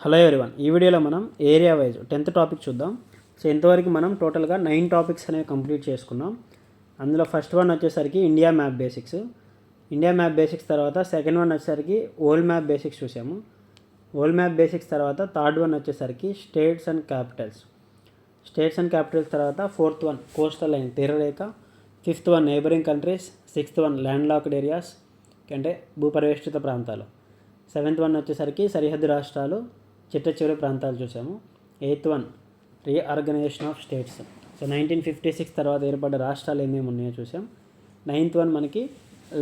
Hello everyone ఈ వీడియోలో మనం ఏరియా వైజ్ టెన్త్ టాపిక్ చూద్దాం. సో ఇంతవరకు మనం టోటల్గా నైన్ టాపిక్స్ అనేవి కంప్లీట్ చేసుకున్నాం. అందులో ఫస్ట్ వన్ వచ్చేసరికి India map basics. India map basics తర్వాత సెకండ్ వన్ వచ్చేసరికి ఓల్డ్ మ్యాప్ బేసిక్స్ చూసాము. ఓల్డ్ మ్యాప్ బేసిక్స్ తర్వాత థర్డ్ వన్ వచ్చేసరికి states and capitals. States and capitals తర్వాత fourth one coastal line తీరరేఖ. Fifth one neighbouring countries sixth one landlocked areas అంటే భూపరివేష్టిత ప్రాంతాలు. Seventh one వచ్చేసరికి సరిహద్దు రాష్ట్రాలు. చిట్ట చివరి ప్రాంతాలు చూసాము. Eighth one reorganisation of states so nineteen fifty six తర్వాత ఏర్పడ్డ రాష్ట్రాలు ఏమేమి ఉన్నాయో చూసాం. నైన్త్ వన్ మనకి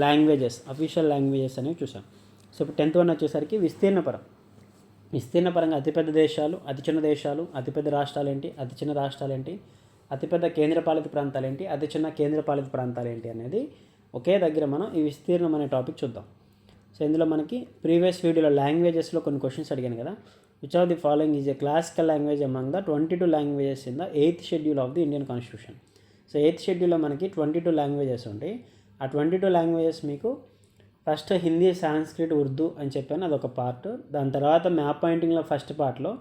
లాంగ్వేజెస్ అఫీషియల్ లాంగ్వేజెస్ అనేవి చూసాం. సో ఇప్పుడు టెన్త్ వన్ వచ్చేసరికి విస్తీర్ణపరం. విస్తీర్ణ పరంగా అతిపెద్ద దేశాలు అతి చిన్న దేశాలు అతిపెద్ద రాష్ట్రాలు ఏంటి అతి చిన్న రాష్ట్రాలు ఏంటి అతిపెద్ద కేంద్రపాలిత ప్రాంతాలు ఏంటి అతి చిన్న కేంద్రపాలిత ప్రాంతాలు ఏంటి అనేది ఒకే దగ్గర మనం ఈ విస్తీర్ణం అనే టాపిక్ చూద్దాం. సో ఇందులో మనకి ప్రీవియస్ వీడియోలో లాంగ్వేజెస్లో కొన్ని క్వశ్చన్స్ అడిగాను కదా. Which of the following is a classical language among the twenty two languages in the eighth schedule of the Indian constitution so eighth షెడ్యూల్లో మనకి ట్వంటీ టూ లాంగ్వేజెస్ ఉంటాయి ఆ ట్వంటీ టూ లాంగ్వేజెస్ మీకు first Hindi Sanskrit Urdu అని చెప్పాను అదొక పార్ట్ దాని తర్వాత మ్యాప్ పాయింటింగ్లో ఫస్ట్ పార్ట్లో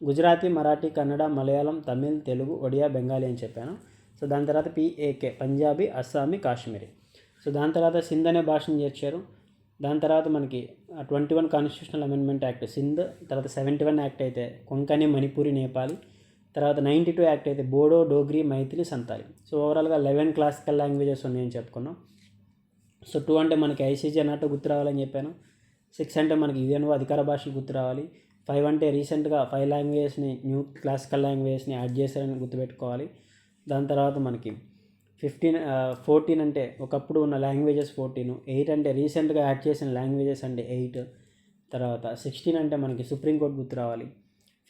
గుజరాతీ మరాఠీ కన్నడ మలయాళం తమిళ్ తెలుగు ఒడియా బెంగాలీ అని చెప్పాను. సో దాని తర్వాత పిఏకే పంజాబీ అస్సామీ కాశ్మీరీ సో దాని తర్వాత సింధ్ అనే భాషను చేర్చారు. దాని తర్వాత మనకి twenty one constitutional amendment act Sindh తర్వాత సెవెంటీ వన్ యాక్ట్ అయితే కొంకణి మణిపూరి నేపాలి తర్వాత నైంటీ టూ యాక్ట్ అయితే బోడో డోగ్రీ మైథిలి సంతాలి. సో ఓవరాల్గా లెవెన్ క్లాసికల్ లాంగ్వేజెస్ ఉన్నాయని చెప్పుకున్నాం. సో టూ అంటే మనకి ఐసీజీ అన్నట్టు గుర్తు రావాలని చెప్పాను. సిక్స్ అంటే మనకి యుఎన్ఓ అధికార భాషలు గుర్తు రావాలి. ఫైవ్ అంటే రీసెంట్గా ఫైవ్ లాంగ్వేజెస్ని న్యూ క్లాసికల్ లాంగ్వేజెస్ని యాడ్ చేశారని గుర్తుపెట్టుకోవాలి. దాని తర్వాత మనకి ఫిఫ్టీన్ ఫోర్టీన్ అంటే ఒకప్పుడు ఉన్న లాంగ్వేజెస్ ఫోర్టీన్. ఎయిట్ అంటే రీసెంట్గా యాడ్ చేసిన లాంగ్వేజెస్ అంటే ఎయిట్. తర్వాత సిక్స్టీన్ అంటే మనకి సుప్రీంకోర్టు గుర్తు రావాలి.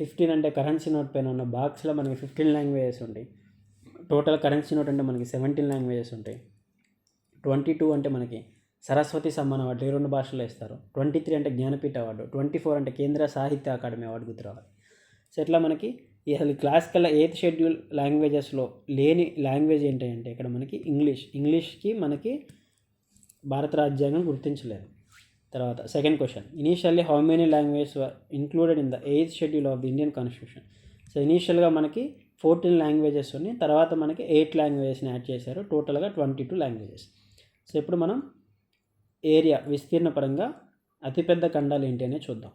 ఫిఫ్టీన్ అంటే కరెన్సీ నోట్ పైన ఉన్న బాక్స్లో మనకి ఫిఫ్టీన్ లాంగ్వేజెస్ ఉంటాయి. టోటల్ కరెన్సీ నోట్ అంటే మనకి సెవెంటీన్ లాంగ్వేజెస్ ఉంటాయి. ట్వంటీ టూ అంటే మనకి సరస్వతి సమ్మాన్ అవార్డు ఈ రెండు భాషల్లో ఇస్తారు ట్వంటీ త్రీ అంటే జ్ఞానపీఠ అవార్డు. ట్వంటీ ఫోర్ అంటే కేంద్ర సాహిత్య అకాడమీ అవార్డు గుర్తు రావాలి. సో ఇట్లా మనకి అసలు క్లాసికల్ ఎయిత్ షెడ్యూల్ లాంగ్వేజెస్లో లేని లాంగ్వేజ్ ఏంటంటే ఇక్కడ మనకి ఇంగ్లీష్ ఇంగ్లీష్కి మనకి భారత రాజ్యాంగం గుర్తించలేదు. తర్వాత second question initially how many languages were included in the eighth schedule of the Indian constitution so ఇనీషియల్గా మనకి ఫోర్టీన్ లాంగ్వేజెస్ ఉన్నాయి. తర్వాత మనకి ఎయిట్ లాంగ్వేజెస్ని యాడ్ చేశారు. టోటల్గా ట్వంటీ టూ లాంగ్వేజెస్ సో ఇప్పుడు మనం ఏరియా విస్తీర్ణ పరంగా అతిపెద్ద ఖండాలు ఏంటి అనేది చూద్దాం.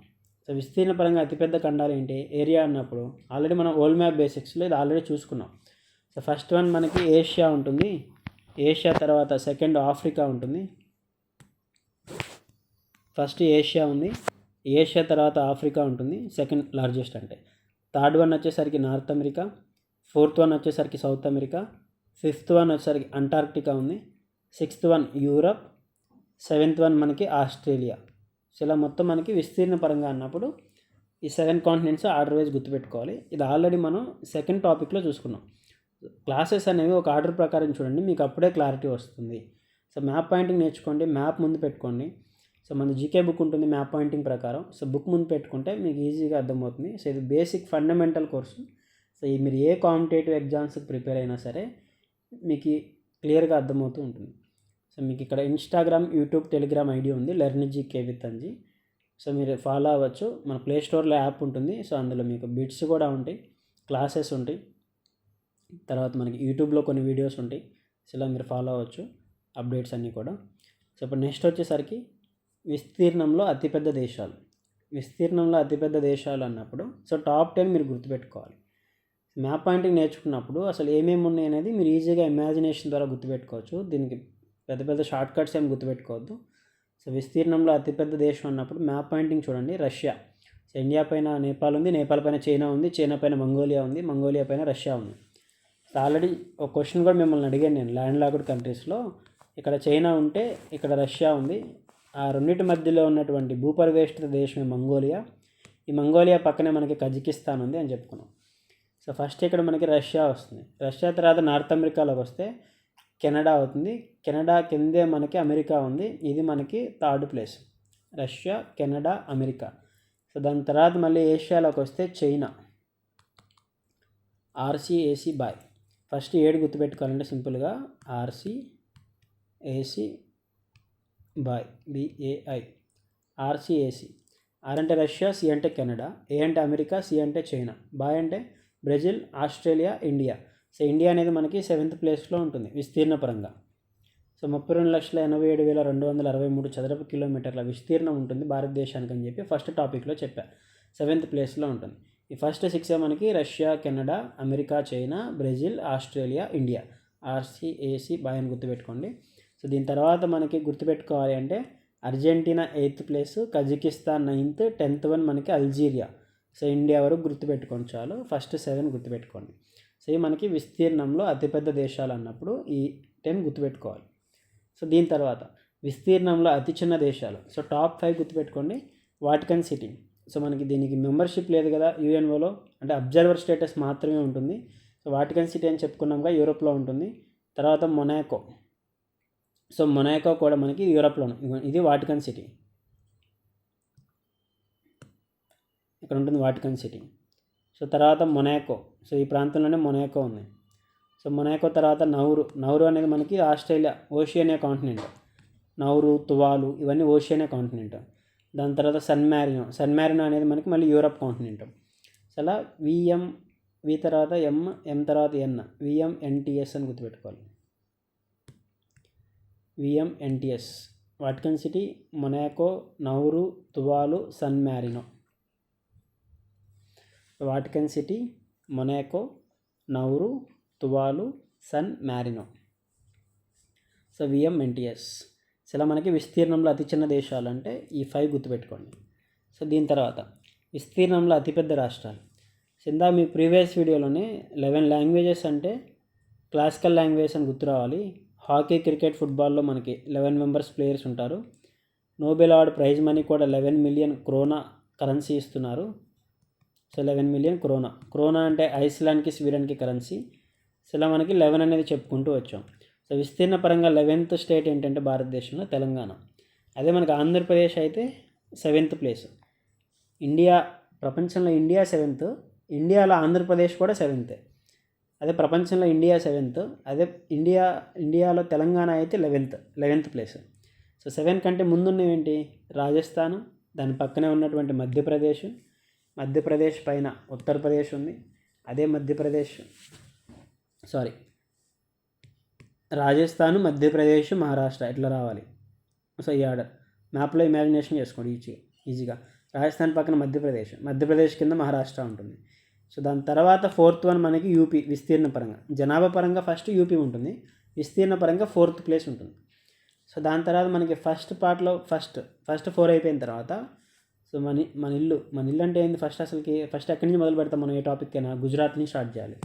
సో విస్తీర్ణ పరంగా అతిపెద్ద ఖండాలు ఏంటి? ఏరియా అన్నప్పుడు ఆల్రెడీ మనం ఓల్డ్ మ్యాప్ బేసిక్స్లో ఇది ఆల్రెడీ చూసుకున్నాం. సో ఫస్ట్ వన్ మనకి ఏషియా ఉంటుంది. ఏషియా తర్వాత సెకండ్ ఆఫ్రికా ఉంటుంది. ఫస్ట్ ఏషియా ఉంది. ఏషియా తర్వాత ఆఫ్రికా ఉంటుంది. సెకండ్ లార్జెస్ట్ అంటే. థర్డ్ వన్ వచ్చేసరికి నార్త్ అమెరికా. ఫోర్త్ వన్ వచ్చేసరికి సౌత్ అమెరికా. ఫిఫ్త్ వన్ వచ్చేసరికి అంటార్క్టికా ఉంది. Sixth one Europe. Seventh one మనకి ఆస్ట్రేలియా. సో ఇలా మొత్తం మనకి విస్తీర్ణ పరంగా అన్నప్పుడు ఈ సెవెన్ కాంటినెంట్స్ ఆర్డర్ వైజ్ గుర్తుపెట్టుకోవాలి. ఇది ఆల్రెడీ మనం సెకండ్ టాపిక్లో చూసుకున్నాం. క్లాసెస్ అనేవి ఒక ఆర్డర్ ప్రకారం చూడండి మీకు అప్పుడే క్లారిటీ వస్తుంది. సో మ్యాప్ పాయింటింగ్ నేర్చుకోండి మ్యాప్ ముందు పెట్టుకోండి. సో మన జీకే బుక్ ఉంటుంది మ్యాప్ పాయింటింగ్ ప్రకారం. సో బుక్ ముందు పెట్టుకుంటే మీకు ఈజీగా అర్థమవుతుంది. సో ఇది బేసిక్ ఫండమెంటల్ కోర్సు సో ఈ మీరు ఏ కాంపిటేటివ్ ఎగ్జామ్స్కి ప్రిపేర్ అయినా సరే మీకు క్లియర్గా అర్థమవుతూ ఉంటుంది. సో మీకు ఇక్కడ ఇన్స్టాగ్రామ్ యూట్యూబ్ టెలిగ్రామ్ ఐడి ఉంది. Learn GK with Anji so మీరు ఫాలో అవ్వచ్చు. మన ప్లే స్టోర్లో యాప్ ఉంటుంది. సో అందులో మీకు బిట్స్ కూడా ఉంటాయి. క్లాసెస్ ఉంటాయి. తర్వాత మనకి యూట్యూబ్లో కొన్ని వీడియోస్ ఉంటాయి. సో ఇలా మీరు ఫాలో అవ్వచ్చు. అప్డేట్స్ అన్నీ కూడా. సో ఇప్పుడు నెక్స్ట్ వచ్చేసరికి విస్తీర్ణంలో అతిపెద్ద దేశాలు. విస్తీర్ణంలో అతిపెద్ద దేశాలు అన్నప్పుడు సో టాప్ టెన్ మీరు గుర్తుపెట్టుకోవాలి. మ్యాప్ పాయింటింగ్ నేర్చుకున్నప్పుడు అసలు ఏమేమి ఉన్నాయి అనేది మీరు ఈజీగా ఇమాజినేషన్ ద్వారా గుర్తుపెట్టుకోవచ్చు. దీనికి పెద్ద పెద్ద షార్ట్ కట్స్ ఏమి గుర్తుపెట్టుకోవద్దు. సో విస్తీర్ణంలో అతిపెద్ద దేశం అన్నప్పుడు మ్యాప్ పాయింటింగ్ చూడండి. రష్యా. సో ఇండియా పైన నేపాల్ ఉంది నేపాల్ పైన చైనా ఉంది చైనా పైన మంగోలియా ఉంది మంగోలియా పైన రష్యా ఉంది. సో ఆల్రెడీ ఒక క్వశ్చన్ కూడా మిమ్మల్ని అడిగాను నేను ల్యాండ్ లాక్డ్ కంట్రీస్లో. ఇక్కడ చైనా ఉంటే ఇక్కడ రష్యా ఉంది. ఆ రెండింటి మధ్యలో ఉన్నటువంటి భూపరివేష్టిత దేశమే మంగోలియా. ఈ మంగోలియా పక్కనే మనకి కజకిస్తాన్ ఉంది అని చెప్పుకున్నాం. సో ఫస్ట్ ఇక్కడ మనకి రష్యా వస్తుంది. రష్యా తర్వాత నార్త్ అమెరికాలోకి వస్తే కెనడా అవుతుంది. కెనడా కిందే మనకి అమెరికా ఉంది. ఇది మనకి third place. Russia Canada America. So దాని తర్వాత మళ్ళీ ఏషియాలోకి వస్తే China. RC AC boy. First ఏడు గుర్తుపెట్టుకోవాలంటే సింపుల్గా RC AC boy BAI RCAC. R అంటే రష్యా సి అంటే కెనడా. ఏ అంటే అమెరికా సి అంటే చైనా. బాయ్ అంటే Brazil Australia India. So India అనేది మనకి సెవెంత్ ప్లేస్లో ఉంటుంది విస్తీర్ణ పరంగా సో ముప్పై రెండు లక్షల ఎనభై ఏడు వేల రెండు వందల అరవై మూడు చదరపు కిలోమీటర్ల విస్తీర్ణం ఉంటుంది భారతదేశానికి అని చెప్పి ఫస్ట్ టాపిక్లో చెప్పా. సెవెంత్ ప్లేస్లో ఉంటుంది. ఈ ఫస్ట్ సిక్స్ మనకి Russia Canada America China Brazil Australia India. RC AC boy అని గుర్తుపెట్టుకోండి. సో దీని తర్వాత మనకి గుర్తుపెట్టుకోవాలి అంటే Argentina eighth place Kazakhstan ninth tenth one మనకి అల్జీరియా. సో ఇండియా వరకు గుర్తుపెట్టుకోండి చాలు. ఫస్ట్ సెవెన్ గుర్తుపెట్టుకోండి. సో ఇవి మనకి విస్తీర్ణంలో అతిపెద్ద దేశాలు అన్నప్పుడు ఈ టెన్ గుర్తుపెట్టుకోవాలి. సో దీని తర్వాత విస్తీర్ణంలో అతి చిన్న దేశాలు. సో టాప్ ఫైవ్ గుర్తుపెట్టుకోండి. Vatican city. సో మనకి దీనికి మెంబర్షిప్ లేదు కదా యుఎన్ఓలో. అంటే అబ్జర్వర్ స్టేటస్ మాత్రమే ఉంటుంది. సో వాటికన్ సిటీ అని చెప్పుకున్నాంగా యూరోప్లో ఉంటుంది. తర్వాత మొనాకో. సో మొనాకో కూడా మనకి యూరోప్లో ఇది వాటికన్ సిటీ. ఇక్కడ ఉంటుంది వాటికన్ సిటీ. సో తర్వాత మొనాకో. సో ఈ ప్రాంతంలోనే మొనాకో ఉంది. సో మొనాకో తర్వాత నౌరు. నౌరు అనేది మనకి Australia Oceania continent. Nauru Tuvalu ఇవన్నీ ఓషియానియా కాంటినెంట్. దాని తర్వాత సన్ మ్యారినో సన్ మ్యారినో అనేది మనకి మళ్ళీ యూరప్ కాంటినెంట్. సో అలా విఎం వి తర్వాత ఎం ఎం తర్వాత ఎన్. విఎం ఎన్టీఎస్ అని గుర్తుపెట్టుకోవాలి. VM NTS. Vatican city Monaco Nauru Tuvalu San Marino Vatican city Monaco Nauru Tuvalu San Marino. So VM NTS. So ఇలా మనకి విస్తీర్ణంలో అతి చిన్న దేశాలు అంటే ఈ ఫైవ్ గుర్తుపెట్టుకోండి. సో దీని తర్వాత విస్తీర్ణంలో అతిపెద్ద రాష్ట్రాలు. సో మీ ప్రీవియస్ వీడియోలోనే లెవెన్ లాంగ్వేజెస్ అంటే క్లాసికల్ లాంగ్వేజ్ అని గుర్తు రావాలి. హాకీ క్రికెట్ ఫుట్బాల్లో మనకి లెవెన్ మెంబర్స్ ప్లేయర్స్ ఉంటారు. నోబెల్ అవార్డ్ ప్రైజ్ మనీ కూడా లెవెన్ మిలియన్ క్రోనా కరెన్సీ ఇస్తున్నారు. So eleven million krona. Krona అంటే ఐస్లాండ్కి స్వీడన్కి కరెన్సీ. సో ఇలా మనకి లెవెన్ అనేది చెప్పుకుంటూ వచ్చాం. సో విస్తీర్ణ పరంగా లెవెన్త్ స్టేట్ ఏంటంటే భారతదేశంలో తెలంగాణ. అదే మనకి ఆంధ్రప్రదేశ్ అయితే సెవెంత్ ప్లేస్. ఇండియా ప్రపంచంలో ఇండియా సెవెంత్ ఇండియాలో ఆంధ్రప్రదేశ్ కూడా సెవెంత్ అదే ప్రపంచంలో ఇండియా సెవెంత్ అదే ఇండియా ఇండియాలో తెలంగాణ అయితే eleventh eleventh place. So seven కంటే ముందున్నవి ఏంటి? రాజస్థాన్ దాని పక్కనే ఉన్నటువంటి మధ్యప్రదేశ్ మధ్యప్రదేశ్ పైన ఉత్తరప్రదేశ్ ఉంది. అదే మధ్యప్రదేశ్ సారీ. రాజస్థాన్ మధ్యప్రదేశ్ మహారాష్ట్ర ఇట్లా రావాలి. సో ఈ ఆర్డర్. మ్యాప్లో ఇమాజినేషన్ చేసుకోండి ఈజీ ఈజీగా. రాజస్థాన్ పక్కన మధ్యప్రదేశ్. మధ్యప్రదేశ్ కింద మహారాష్ట్ర ఉంటుంది. సో దాని తర్వాత ఫోర్త్ వన్ మనకి యూపీ విస్తీర్ణ పరంగా. జనాభా పరంగా ఫస్ట్ యూపీ ఉంటుంది. విస్తీర్ణ పరంగా ఫోర్త్ ప్లేస్ ఉంటుంది. సో దాని తర్వాత మనకి ఫస్ట్ పార్ట్లో ఫస్ట్ ఫస్ట్ ఫోర్ అయిపోయిన తర్వాత సో మన మన ఇల్లు మన ఇల్లు అంటే ఏంది? ఫస్ట్ అసలుకి ఫస్ట్ ఎక్కడి నుంచి మొదలు పెడతాం మనం ఏ టాపిక్ అయినా గుజరాత్ నుంచి స్టార్ట్ చేయాలి.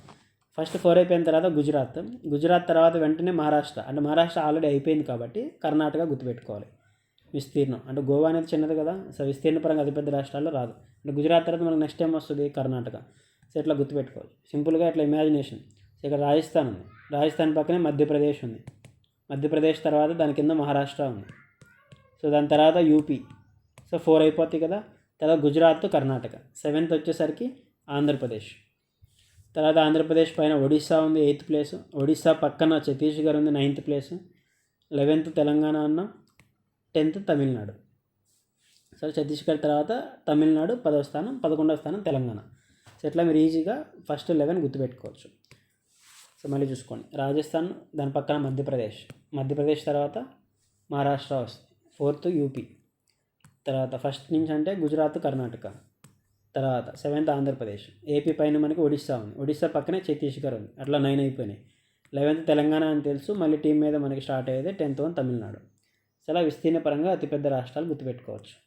ఫస్ట్ ఫోర్ అయిపోయిన తర్వాత గుజరాత్. గుజరాత్ తర్వాత వెంటనే మహారాష్ట్ర. అంటే మహారాష్ట్ర ఆల్రెడీ అయిపోయింది కాబట్టి కర్ణాటక గుర్తుపెట్టుకోవాలి. విస్తీర్ణం. అంటే గోవా అనేది చిన్నది కదా సో విస్తీర్ణ పరంగా అతిపెద్ద రాష్ట్రాల్లో రాదు. అంటే గుజరాత్ తర్వాత మనకు నెక్స్ట్ టైం వస్తుంది? కర్ణాటక. సో ఇట్లా గుర్తుపెట్టుకోవాలి. సింపుల్గా ఇట్లా ఇమాజినేషన్ సో ఇక్కడ రాజస్థాన్ ఉంది. రాజస్థాన్ పక్కనే మధ్యప్రదేశ్ ఉంది. మధ్యప్రదేశ్ తర్వాత దాని కింద మహారాష్ట్ర ఉంది. సో దాని తర్వాత యూపీ. సో ఫోర్ అయిపోతాయి కదా. తర్వాత గుజరాత్ కర్ణాటక. సెవెంత్ వచ్చేసరికి ఆంధ్రప్రదేశ్. తర్వాత ఆంధ్రప్రదేశ్ పైన ఒడిస్సా ఉంది ఎయిత్ ప్లేస్. ఒడిస్సా పక్కన ఛత్తీస్గఢ్ ఉంది నైన్త్ ప్లేస్. లెవెన్త్ తెలంగాణ అన్న టెన్త్ తమిళనాడు. సో ఛత్తీస్గఢ్ తర్వాత తమిళనాడు పదవ స్థానం పదకొండవ స్థానం తెలంగాణ. సో ఇట్లా మీరు ఈజీగా ఫస్ట్ లెవెన్ గుర్తుపెట్టుకోవచ్చు. సో మళ్ళీ చూసుకోండి. రాజస్థాన్ దాని పక్కన మధ్యప్రదేశ్. మధ్యప్రదేశ్ తర్వాత మహారాష్ట్ర వస్తుంది. Fourth UP. తర్వాత ఫస్ట్ నుంచి అంటే గుజరాత్ కర్ణాటక. తర్వాత సెవెంత్ ఆంధ్రప్రదేశ్. ఏపీ పైన మనకి ఒడిస్సా ఉంది. ఒడిస్సా పక్కనే ఛత్తీస్గఢ్ ఉంది. అట్లా నైన్ అయిపోయినాయి. లెవెన్త్ తెలంగాణ అని తెలుసు. మళ్ళీ టీం మీద మనకి స్టార్ట్ అయ్యేది టెన్త్ వన్ తమిళనాడు. చాలా విస్తీర్ణ పరంగా అతిపెద్ద రాష్ట్రాలు గుర్తుపెట్టుకోవచ్చు.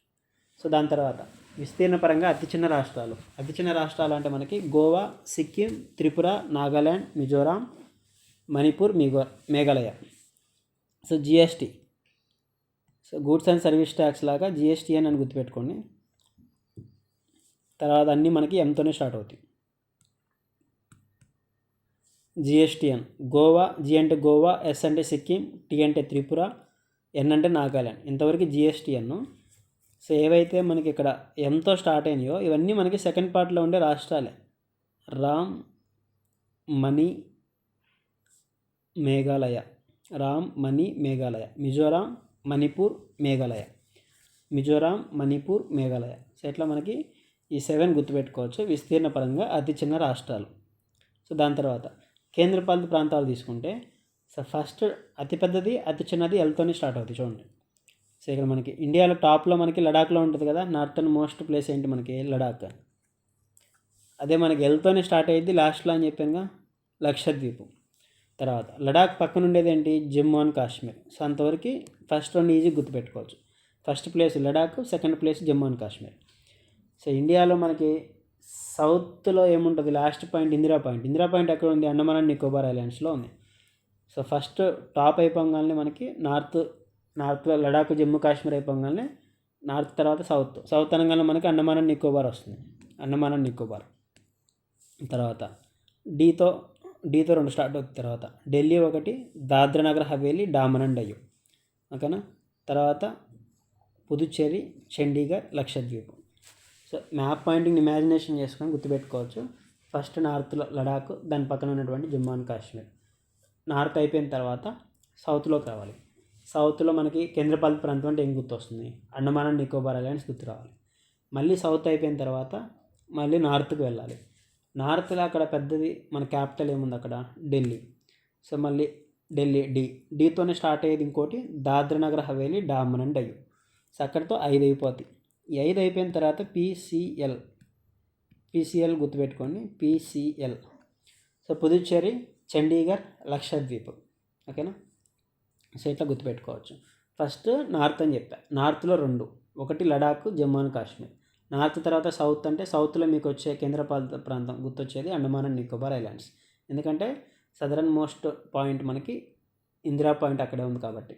సో దాని తర్వాత విస్తీర్ణ పరంగా అతి చిన్న రాష్ట్రాలు. అతి చిన్న రాష్ట్రాలు అంటే మనకి Goa Sikkim Tripura Nagaland Mizoram Manipur మిగో Meghalaya. So GST. Goods and service tax లాగా జిఎస్టీ అని గుర్తుపెట్టుకోండి. తర్వాత అన్నీ మనకి ఎంతోనే స్టార్ట్ అవుతాయి. జిఎస్టిఎన్ గోవా జి అంటే గోవా ఎస్ అంటే సిక్కిం టీ అంటే త్రిపుర ఎన్ అంటే నాగాల్యాండ్. ఇంతవరకు జిఎస్టిఎన్ సో ఏవైతే మనకి ఇక్కడ ఎంతో స్టార్ట్ అయినాయో ఇవన్నీ మనకి సెకండ్ పార్ట్లో ఉండే రాష్ట్రాలే. రామ్ మణి మేఘాలయ. రామ్ మణి మేఘాలయ. మిజోరాం మణిపూర్ మేఘాలయ. మిజోరాం మణిపూర్ మేఘాలయ. సో ఇట్లా మనకి ఈ సెవెన్ గుర్తుపెట్టుకోవచ్చు. విస్తీర్ణ పరంగా అతి చిన్న రాష్ట్రాలు. సో దాని తర్వాత కేంద్రపాలిత ప్రాంతాలు తీసుకుంటే సో ఫస్ట్ అతిపెద్దది అతి చిన్నది ఎల్తోనే స్టార్ట్ అవుతుంది చూడండి. సో ఇక్కడ మనకి ఇండియాలో టాప్లో మనకి లడాఖ్లో ఉంటుంది కదా నార్థన్ మోస్ట్ ప్లేస్ ఏంటి మనకి? లడాక్. అదే మనకి ఎల్తోనే స్టార్ట్ అయ్యింది లాస్ట్లో అని చెప్పానుగా లక్షద్వీప్. తర్వాత లడాక్ పక్కన ఉండేది ఏంటి? జమ్మూ అండ్ కాశ్మీర్. సో అంతవరకు ఫస్ట్ రెండు ఈజీ గుర్తుపెట్టుకోవచ్చు. First place Ladakh second place Jammu and Kashmir. So ఇండియాలో మనకి సౌత్లో ఏముంటుంది? Last point Indira point. Indira point ఎక్కడ ఉంది? అండమాన్ అండ్ నికోబార్ ఐలాండ్స్లో ఉంది. సో ఫస్ట్ టాప్ అయిపోగానే మనకి నార్త్ నార్త్లో లడాక్ జమ్మూ కాశ్మీర్ అయిపోగానే నార్త్ తర్వాత సౌత్. సౌత్ అనగానే మనకి అండమాన్ అండ్ నికోబార్ వస్తుంది. అండమాన్ అండ్ నికోబార్. తర్వాత డీతో డీతో రెండు స్టార్ట్ అవుతుంది తర్వాత. ఢిల్లీ ఒకటి దాద్రా నగర్ హవేలీ డామన్ అండ్ డయ్యూ ఓకేనా? తర్వాత Puducherry Chandigarh Lakshadweep. So map pointing imagination చేసుకొని గుర్తుపెట్టుకోవచ్చు. ఫస్ట్ నార్త్లో లడాక్ దాని పక్కన ఉన్నటువంటి జమ్మూ అండ్ కాశ్మీర్. నార్త్ అయిపోయిన తర్వాత సౌత్లోకి రావాలి. సౌత్లో మనకి కేంద్రపాలిత ప్రాంతం అంటే ఏం గుర్తు వస్తుంది అండమాన్ అండ్ నికోబార్ ఐలాండ్స్ గుర్తు రావాలి మళ్ళీ సౌత్ అయిపోయిన తర్వాత మళ్ళీ నార్త్కి వెళ్ళాలి. నార్త్లో అక్కడ పెద్దది మన క్యాపిటల్ ఏముంది అక్కడ? ఢిల్లీ. సో మళ్ళీ ఢిల్లీ డి డీతోనే స్టార్ట్ అయ్యేది ఇంకోటి దాద్రా నగర్ హవేలీ డామన్ అండ్ డయ్యూ సో అక్కడితో ఐదు అయిపోతాయి ఈ ఐదు అయిపోయిన తర్వాత పీసీఎల్ పీసీఎల్ గుర్తుపెట్టుకోండి పీసీఎల్. సో పుదుచ్చేరి చండీగఢ్ లక్షద్వీప్. ఓకేనా? సో ఇట్లా గుర్తుపెట్టుకోవచ్చు. ఫస్ట్ నార్త్ అని చెప్పా. నార్త్లో రెండు. ఒకటి లడాక్ జమ్మూ అండ్ కాశ్మీర్. నార్త్ తర్వాత సౌత్ అంటే సౌత్లో మీకు వచ్చే కేంద్రపాలిత ప్రాంతం గుర్తొచ్చేది అండమాన్ అండ్ నికోబార్ ఐలాండ్స్. ఎందుకంటే సదరన్ మోస్ట్ పాయింట్ మనకి ఇందిరా పాయింట్ అక్కడే ఉంది కాబట్టి.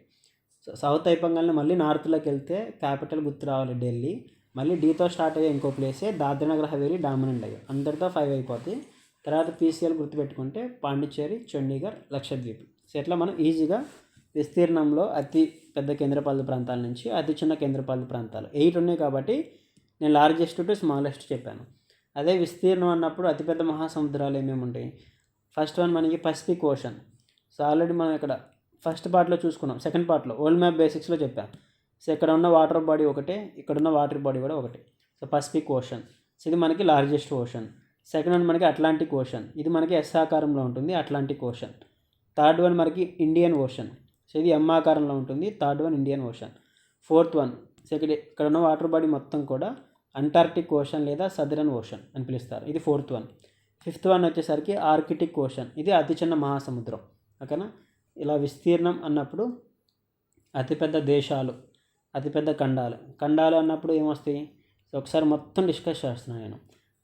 సో సౌత్ అయిపోగానే మళ్ళీ నార్త్లోకి వెళ్తే క్యాపిటల్ గుర్తు రావాలి ఢిల్లీ. మళ్ళీ డీతో స్టార్ట్ అయ్యే ఇంకో ప్లేసే దాద్రనగర్ హవేలీ డామినెంట్ అయ్యి. అందరితో ఫైవ్ అయిపోతాయి తర్వాత పీసీఎల్ గుర్తుపెట్టుకుంటే పాండిచ్చేరి చండీగఢ్ లక్షద్వీప్. సో ఇట్లా మనం ఈజీగా విస్తీర్ణంలో అతి పెద్ద కేంద్రపాలిత ప్రాంతాల నుంచి అతి చిన్న కేంద్రపాలిత ప్రాంతాలు. ఎయిట్ ఉన్నాయి కాబట్టి నేను లార్జెస్ట్ టు స్మాలెస్ట్ చెప్పాను. అదే విస్తీర్ణం అన్నప్పుడు అతిపెద్ద మహాసముద్రాలు ఏమేమి ఉంటాయి ఫస్ట్ వన్ మనకి పసిఫిక్ ఓషన్. సో ఆల్రెడీ మనం ఇక్కడ ఫస్ట్ పార్ట్లో చూసుకున్నాం. సెకండ్ పార్ట్లో ఓల్డ్ మ్యాప్ బేసిక్స్లో చెప్పాం. సో ఇక్కడ ఉన్న వాటర్ బాడీ ఒకటే ఇక్కడ ఉన్న వాటర్ బాడీ కూడా ఒకటే. So Pacific ocean. సో ఇది మనకి లార్జెస్ట్ ఓషన్. సెకండ్ వన్ మనకి అట్లాంటిక్ ఓషన్. ఇది మనకి ఎస్ ఆకారంలో ఉంటుంది అట్లాంటిక్ ఓషన్. థర్డ్ వన్ మనకి ఇండియన్ ఓషన్. సో ఇది ఎం ఆకారంలో ఉంటుంది third one Indian ocean. Fourth one so ఇక్కడ ఇక్కడ ఉన్న వాటర్ బాడీ మొత్తం కూడా అంటార్క్టిక్ ఓషన్ లేదా సదరన్ ఓషన్ అని పిలుస్తారు. ఇది ఫోర్త్ వన్. ఫిఫ్త్ వన్ వచ్చేసరికి ఆర్కిటిక్ ఓషన్. ఇది అతి చిన్న మహాసముద్రం. ఓకేనా? ఇలా విస్తీర్ణం అన్నప్పుడు అతిపెద్ద దేశాలు అతిపెద్ద ఖండాలు. ఖండాలు అన్నప్పుడు ఏమొస్తాయి? సో ఒకసారి మొత్తం డిస్కస్ చేస్తున్నాను నేను.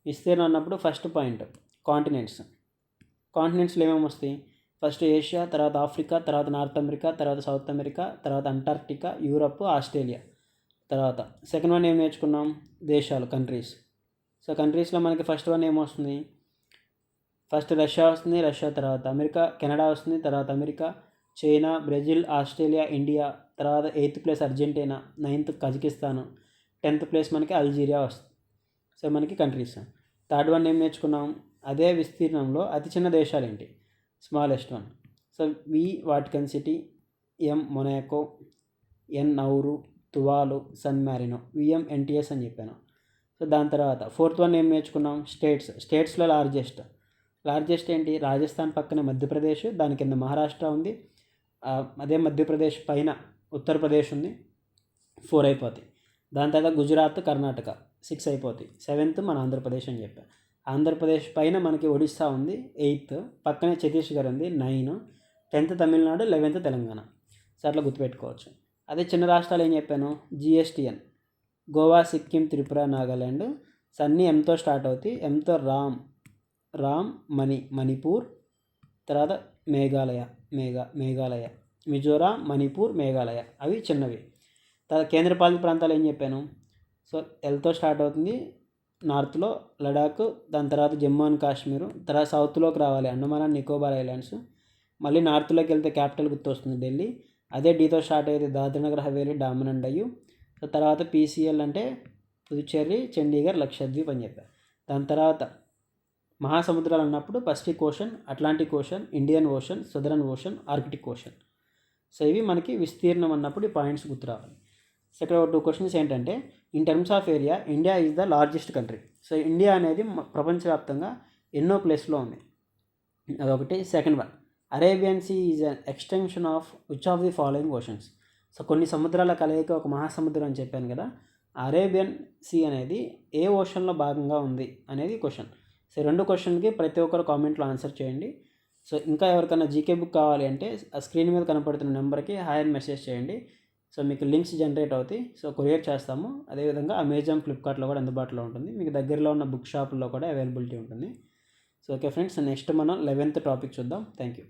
విస్తీర్ణం అన్నప్పుడు ఫస్ట్ పాయింట్ కాంటినెంట్స్. కాంటినెంట్స్లో ఏమేమి వస్తాయి? ఫస్ట్ ఏషియా తర్వాత ఆఫ్రికా తర్వాత నార్త్ అమెరికా తర్వాత సౌత్ అమెరికా తర్వాత అంటార్క్టికా యూరప్ ఆస్ట్రేలియా. తర్వాత సెకండ్ వన్ ఏం నేర్చుకున్నాం? దేశాలు కంట్రీస్. సో కంట్రీస్లో మనకి ఫస్ట్ వన్ ఏమొస్తుంది? ఫస్ట్ రష్యా వస్తుంది రష్యా తర్వాత అమెరికా కెనడా వస్తుంది తర్వాత America China Brazil Australia India తర్వాత eighth place Argentina ninth Kazakhstan tenth place మనకి అల్జీరియా వస్తుంది సో మనకి కంట్రీస్. థర్డ్ వన్ ఏం నేర్చుకున్నాం? అదే విస్తీర్ణంలో అతి చిన్న దేశాలు ఏంటి smallest one. So V Vatican city M Monaco N Nauru Tuvalu San Marino VM NTS అని చెప్పాను. సో దాని తర్వాత ఫోర్త్ వన్ ఏం నేర్చుకున్నాం? స్టేట్స్. స్టేట్స్లో లార్జెస్ట్. లార్జెస్ట్ ఏంటి? రాజస్థాన్ పక్కనే మధ్యప్రదేశ్ దాని కింద మహారాష్ట్ర ఉంది. అదే మధ్యప్రదేశ్ పైన ఉత్తరప్రదేశ్ ఉంది. ఫోర్ అయిపోతాయి. దాని తర్వాత గుజరాత్ కర్ణాటక సిక్స్ అయిపోతాయి. సెవెంత్ మన ఆంధ్రప్రదేశ్ అని చెప్పాను ఆంధ్రప్రదేశ్ పైన మనకి ఒడిస్సా ఉంది ఎయిత్ పక్కనే ఛత్తీస్గఢ్ ఉంది nine tenth Tamil Nadu eleventh Telangana. So అట్లా గుర్తుపెట్టుకోవచ్చు. అదే చిన్న రాష్ట్రాలు ఏం చెప్పాను? జిఎస్టిఎన్ గోవా సిక్కిం త్రిపుర నాగాల్యాండ్ సో అన్నీ ఎంతో స్టార్ట్ అవుతాయి. ఎంతో రామ్. రామ్ మణి మణిపూర్ తర్వాత మేఘాలయ మేఘా మేఘాలయ మిజోరాం మణిపూర్ మేఘాలయ అవి చిన్నవి. తర్వాత కేంద్రపాలిత ప్రాంతాలు ఏం చెప్పాను? సో ఎల్తో స్టార్ట్ అవుతుంది. నార్త్లో లడాక్ దాని తర్వాత జమ్మూ అండ్ కాశ్మీర్ తర్వాత సౌత్లోకి రావాలి. Andaman and Nicobar islands. మళ్ళీ నార్త్లోకి వెళ్తే క్యాపిటల్ గుర్తు వస్తుంది ఢిల్లీ. అదే డీతో స్టార్ట్ అయితే దాద్రానగర్ హవేలీ డామన్ అండ్ సో తర్వాత పీసీఎల్ అంటే పుదుచ్చేరి చండీగఢ్ లక్షద్వీప్ అని చెప్పారు దాని తర్వాత మహాసముద్రాలు అన్నప్పుడు Pacific ocean Atlantic ocean Indian ocean southern ocean Arctic ocean. So ఇవి మనకి విస్తీర్ణం అన్నప్పుడు ఈ పాయింట్స్ గుర్తు రావాలి సో ఇక్కడ టూ క్వశ్చన్స్ ఏంటంటే in terms of area India is the largest country so India అనేది ప్రపంచవ్యాప్తంగా ఎన్నో ప్లేస్లో ఉంది. అదొకటి. Second one Arabian sea is an extension of which of the following oceans so కొన్ని సముద్రాల కలయిక ఒక మహాసముద్రం అని చెప్పాను కదా అరేబియన్ సీ అనేది ఏ ఓషన్లో భాగంగా ఉంది అనేది క్వశ్చన్ సో రెండు క్వశ్చన్కి ప్రతి ఒక్కరు కామెంట్లో ఆన్సర్ చేయండి. సో ఇంకా ఎవరికైనా జీకే బుక్ కావాలి అంటే ఆ స్క్రీన్ మీద కనపడుతున్న నెంబర్కి హాయ్ అని మెసేజ్ చేయండి. సో మీకు లింక్స్ జనరేట్ అవుతాయి. సో కొరియర్ చేస్తాము. అదేవిధంగా అమెజాన్ ఫ్లిప్కార్ట్లో కూడా అందుబాటులో ఉంటుంది. మీకు దగ్గరలో ఉన్న బుక్ షాపుల్లో కూడా అవైలబిలిటీ ఉంటుంది. సో ఓకే ఫ్రెండ్స్ నెక్స్ట్ మనం లెవెన్త్ టాపిక్ చూద్దాం. Thank you